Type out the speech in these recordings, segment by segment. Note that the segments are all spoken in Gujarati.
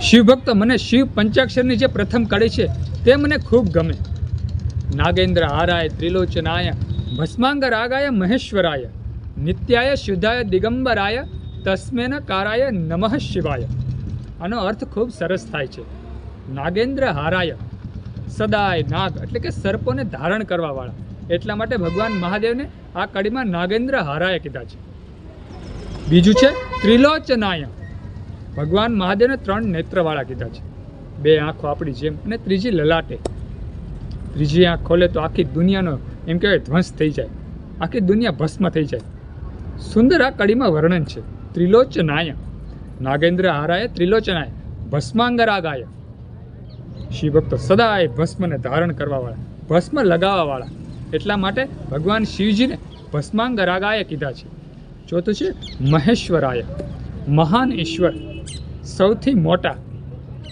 શિવભક્ત મને શિવ પંચાક્ષરની જે પ્રથમ કડી છે, તે મને ખૂબ ગમે. નાગેન્દ્ર હારાય ત્રિલોચનાય, ભસ્માંગ રાગાય, મહેશ્વરાય. નિત્યાય શુદ્ધાય દિગંબરાય, તસ્મેન કારાય નમઃ શિવાય. આનો અર્થ ખૂબ સરસ થાય છે. નાગેન્દ્ર હારાય. સદાય નાગ એટલે કે સર્પોને ધારણ કરવાવાળા. એટલા માટે ભગવાન મહાદેવને આ કડીમાં નાગેન્દ્ર હારાય કીધા છે. બીજું છે, ત્રિલોચનાય. ભગવાન મહાદેવને ત્રણ નેત્રવાળા કીધા છે. બે આંખો આપણી જેમ અને ત્રીજી લલાટે. ત્રીજી આંખ ખોલે તો આખી દુનિયાનો એમ કહેવાય ધ્વંસ થઈ જાય. આખી દુનિયા ભસ્મ થઈ જાય. સુંદર આ કડીમાં વર્ણન છે. ત્રિલોચનાય નાગેન્દ્ર હારાય ત્રિલોચનાય ભસ્માંગરાગાય. શિવભક્તો સદાય ભસ્મને ધારણ કરવાવાળા, ભસ્મ લગાવવાવાળા. એટલા માટે ભગવાન શિવજીને ભસ્માંગરાગાય કીધા છે. ચોથું છે મહેશ્વરાય. મહાન ઈશ્વર. સૌથી મોટા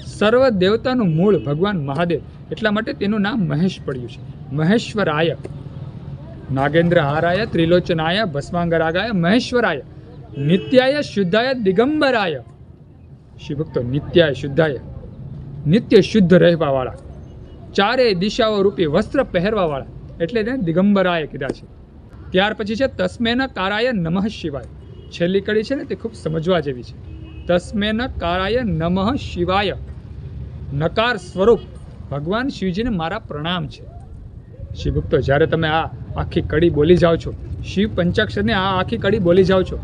સર્વ દેવતાનું મૂળ ભગવાન મહાદેવ. એટલા માટે તેનું નામ મહેશ પડ્યું છે. મહેશ્વરાય. નાગેન્દ્ર હારાય ત્રિલોચનાય, ભસ્માંગરાગાય, મહેશ્વરાય. નિત્યાય શુદ્ધાય, દિગંબરાય. શિવભક્તો નિત્યાય શુદ્ધાય. નિત્ય શુદ્ધ રહેવાવાળા. ચારેય દિશાઓ રૂપી વસ્ત્ર પહેરવાવાળા. એટલે તેને દિગંબરાય કીધા છે. ત્યાર પછી છે, તસ્મેના કારાય નમઃ શિવાય. છેલ્લી કડી છે ને, તે ખૂબ સમજવા જેવી છે. તસ્મેન કારાય નમઃ શિવાય નકાર સ્વરૂપ ભગવાન શિવજીને મારા પ્રણામ છે। શિવભક્તો, જ્યારે તમે આ આખી કડી બોલી જાઓ છો, શિવ પંચાક્ષરને આ આખી કડી બોલી જાઓ છો,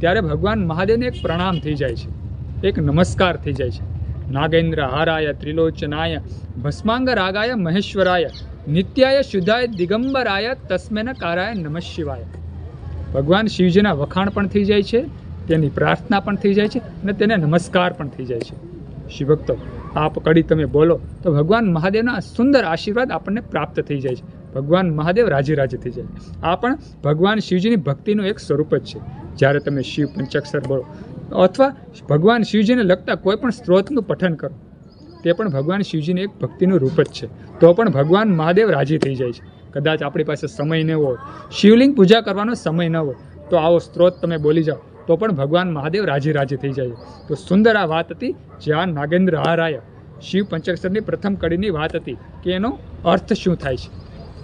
ત્યારે ભગવાન મહાદેવને એક પ્રણામ થઈ જાય છે, એક નમસ્કાર થઈ જાય છે। નાગેન્દ્ર હારાય, ત્રિલોચનાય, ભસ્માંગ રાગાય, મહેશ્વરાય, નિત્યાય શુદ્ધાય, દિગંબરાય, તસ્મેન કારાય નમઃ શિવાય। ભગવાન શિવજીના વખાણ પણ થઈ જાય છે તેની પ્રાર્થના પણ થઈ જાય છે અને તેને નમસ્કાર પણ થઈ જાય છે. શિવભક્તો, આપ કડી તમે બોલો તો ભગવાન મહાદેવના સુંદર આશીર્વાદ આપણને પ્રાપ્ત થઈ જાય છે. ભગવાન મહાદેવ રાજી રાજી થઈ જાય. આ પણ ભગવાન શિવજીની ભક્તિનું એક સ્વરૂપ જ છે. જ્યારે તમે શિવ પંચાક્ષર બોલો, અથવા ભગવાન શિવજીને લગતા કોઈ પણ સ્ત્રોતનું પઠન કરો, તે પણ ભગવાન શિવજીની એક ભક્તિનું રૂપ જ છે. તો પણ ભગવાન મહાદેવ રાજી થઈ જાય છે. કદાચ આપણી પાસે સમય ન હોય, શિવલિંગ પૂજા કરવાનો સમય ન હોય, તો આવો સ્ત્રોત તમે બોલી જાઓ. તો પણ ભગવાન મહાદેવ રાજી રાજી થઈ જાય. તો સુંદર આ વાત હતી જ્યાં નાગેન્દ્ર હારાય શિવ પંચાક્ષરની પ્રથમ કડીની વાત હતી કે એનો અર્થ શું થાય છે.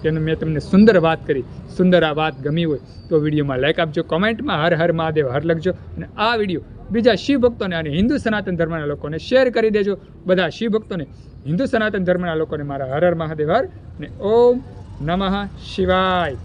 તેનું મેં તમને સુંદર વાત કરી. સુંદર આ વાત ગમી હોય તો વિડીયોમાં લાઈક આપજો, કોમેન્ટમાં હર હર મહાદેવ હર લખજો અને આ વીડિયો બીજા શિવ ભક્તોને અને હિન્દુ સનાતન ધર્મના લોકોને શેર કરી દેજો. બધા શિવ ભક્તોને, હિન્દુ સનાતન ધર્મના લોકોને મારા હર હર મહાદેવ હર અને ઓમ નમઃ શિવાય.